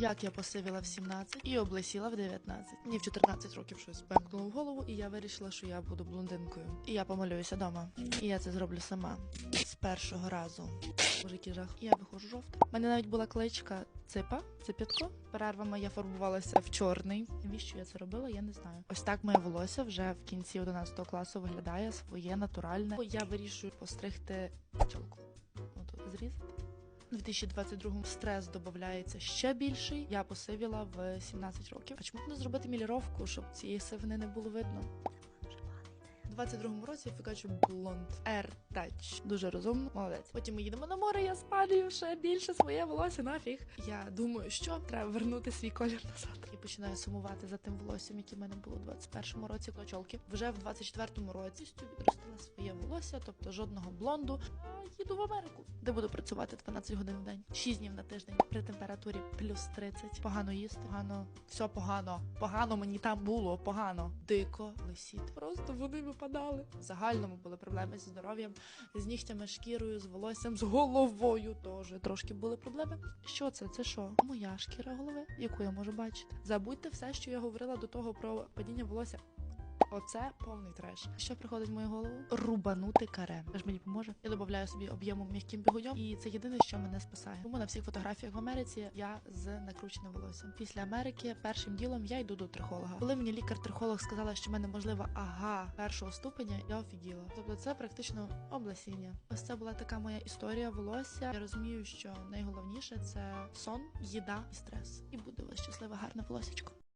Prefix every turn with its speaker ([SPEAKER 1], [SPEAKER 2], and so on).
[SPEAKER 1] як я посивіла в 17 і облесіла в 19. Мені в 14 років щось пемкнуло в голову, і я вирішила, що я буду блондинкою. І я помалююся вдома. І я це зроблю сама з першого разу. Боже, який жах. Я виходжу жовта. У мене навіть була кличка Ципа, Ципітко. Перервами я фарбувалася в чорний. Навіщо я це робила, я не знаю. Ось так моє волосся вже в кінці 11 класу виглядає своє натуральне. Я вирішую постригти чолку. Отут зрізати. У 2022 стрес додається ще більший. Я посивіла в 17 років. А чому б не зробити міліровку, щоб цієї сивини не було видно? У 22-му році я фікачу блонд Air Touch. Дуже розумно, молодець. Потім ми їдемо на море, я спалюю ще більше своє волосся нафіг. Я думаю, що треба вернути свій колір назад. І починаю сумувати за тим волоссям, яке в мене було у 21-му році кочолки. Вже в 24-му році відростила своє волосся, тобто жодного блонду. Їду в Америку, де буду працювати 12 годин в день, 6 днів на тиждень при температурі плюс 30. Погано їсти, погано, все погано. Погано мені там було, погано. Дико лисіти. Просто вони випадали. В загальному були проблеми зі здоров'ям, з нігтями, шкірою, з волоссям, з головою теж трошки були проблеми. Що це? Це що? Моя шкіра голови, яку я можу бачити. Забудьте все, що я говорила до того про падіння волосся. Оце повний треш. Що приходить в мою голову? Рубанути каре. Це ж мені поможе. Я додаю собі об'єму м'яким бігуньом, і це єдине, що мене спасає. Тому на всіх фотографіях в Америці я з накрученим волоссям. Після Америки першим ділом я йду до трихолога. Коли мені лікар-трихолог сказала, що в мене можливо ага першого ступеня, я офігіла. Тобто це практично облесіння. Ось це була така моя історія волосся. Я розумію, що найголовніше це сон, їда і стрес. І буде у вас щасливе гарне волосечко.